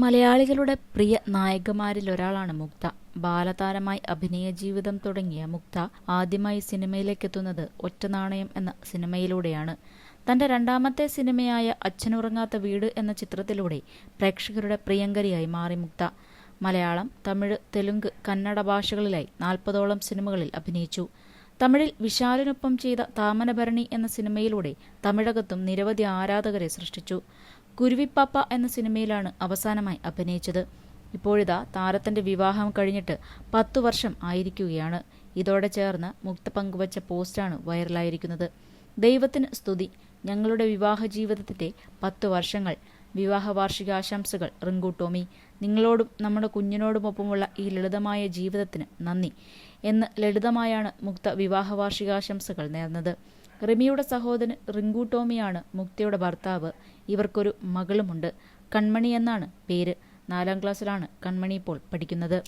മലയാളികളുടെ പ്രിയ നായികമാരിലൊരാളാണ് മുക്ത. ബാലതാരമായി അഭിനയ ജീവിതം തുടങ്ങിയ മുക്ത ആദ്യമായി സിനിമയിലേക്കെത്തുന്നത് ഒറ്റനാണയം എന്ന സിനിമയിലൂടെയാണ്. തന്റെ രണ്ടാമത്തെ സിനിമയായ അച്ഛനുറങ്ങാത്ത വീട് എന്ന ചിത്രത്തിലൂടെ പ്രേക്ഷകരുടെ പ്രിയങ്കരിയായി മാറി മുക്ത. മലയാളം തമിഴ് തെലുങ്ക് കന്നഡ ഭാഷകളിലായി നാൽപ്പതോളം സിനിമകളിൽ അഭിനയിച്ചു. തമിഴിൽ വിശാലിനൊപ്പം ചെയ്ത താമനഭരണി എന്ന സിനിമയിലൂടെ തമിഴകത്തും നിരവധി ആരാധകരെ സൃഷ്ടിച്ചു. കുരുവിപ്പാപ്പ എന്ന സിനിമയിലാണ് അവസാനമായി അഭിനയിച്ചത്. ഇപ്പോഴിതാ താരത്തിന്റെ വിവാഹം കഴിഞ്ഞിട്ട് പത്തു വർഷം ആയിരിക്കുകയാണ്. ഇതോടെ ചേർന്ന് മുക്ത പങ്കുവച്ച പോസ്റ്റാണ് വൈറലായിരിക്കുന്നത്. ദൈവത്തിന് സ്തുതി. ഞങ്ങളുടെ വിവാഹ ജീവിതത്തിന്റെ പത്തു വർഷങ്ങൾ വിവാഹ വാർഷികാശംസകൾ റിങ്കു ടോമി നിങ്ങളോടും നമ്മുടെ കുഞ്ഞിനോടുമൊപ്പമുള്ള ഈ ലളിതമായ ജീവിതത്തിന് നന്ദി എന്ന് ലളിതമായാണ് മുക്ത വിവാഹ വാർഷികാശംസകൾ നേർന്നത്. റിമിയുടെ സഹോദരൻ റിങ്കു ടോമിയാണ് മുക്തയുടെ ഭർത്താവ്. ഇവർക്കൊരു മകളുമുണ്ട്. കൺമണി എന്നാണ് പേര്. നാലാം ക്ലാസ്സിലാണ് കൺമണി ഇപ്പോൾ പഠിക്കുന്നത്.